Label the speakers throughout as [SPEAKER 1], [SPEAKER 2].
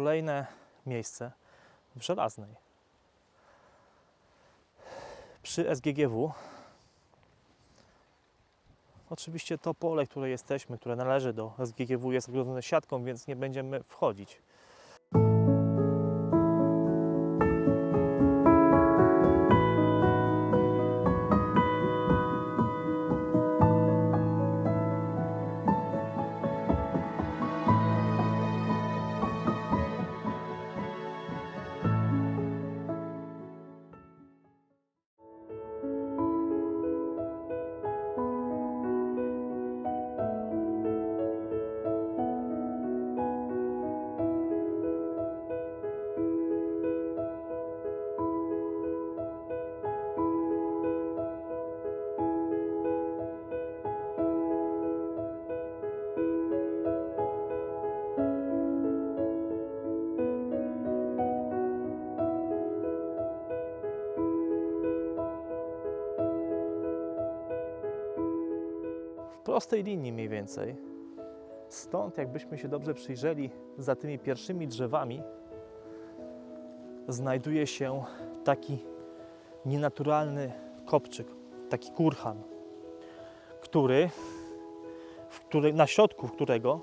[SPEAKER 1] kolejne miejsce w Żelaznej. Przy SGGW. Oczywiście to pole, które jesteśmy, które należy do SGGW jest ogrodzone siatką, więc nie będziemy wchodzić. Prostej linii mniej więcej. Stąd, jakbyśmy się dobrze przyjrzeli za tymi pierwszymi drzewami, znajduje się taki nienaturalny kopczyk, taki kurhan, który, w na środku którego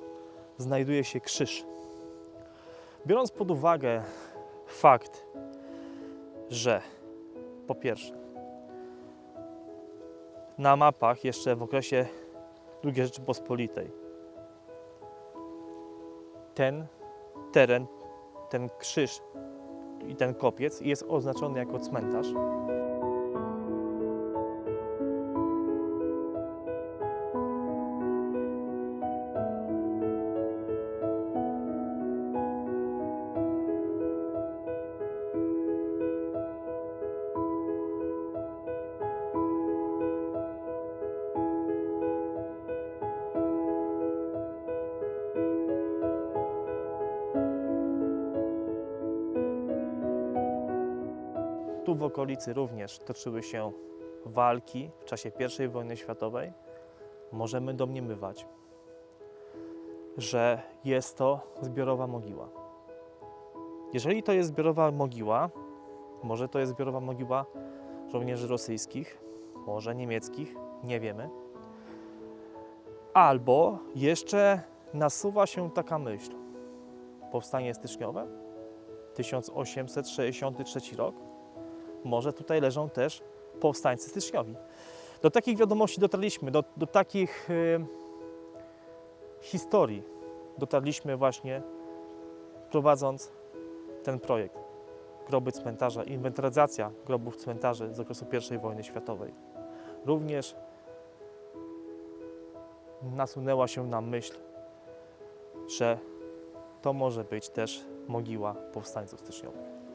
[SPEAKER 1] znajduje się krzyż. Biorąc pod uwagę fakt, że po pierwsze, na mapach jeszcze w okresie II Rzeczypospolitej. Ten teren, ten krzyż i ten kopiec jest oznaczony jako cmentarz. Tu w okolicy również toczyły się walki w czasie I wojny światowej. Możemy domniemywać, że jest to zbiorowa mogiła. Jeżeli to jest zbiorowa mogiła, może to jest zbiorowa mogiła żołnierzy rosyjskich, może niemieckich, nie wiemy. Albo jeszcze nasuwa się taka myśl. Powstanie styczniowe, 1863 rok, może tutaj leżą też powstańcy styczniowi. Do takich wiadomości dotarliśmy, do, do takich y, historii dotarliśmy właśnie prowadząc ten projekt. Groby cmentarza, inwentaryzacja grobów cmentarzy z okresu I wojny światowej. Również nasunęła się nam myśl, że to może być też mogiła powstańców styczniowych.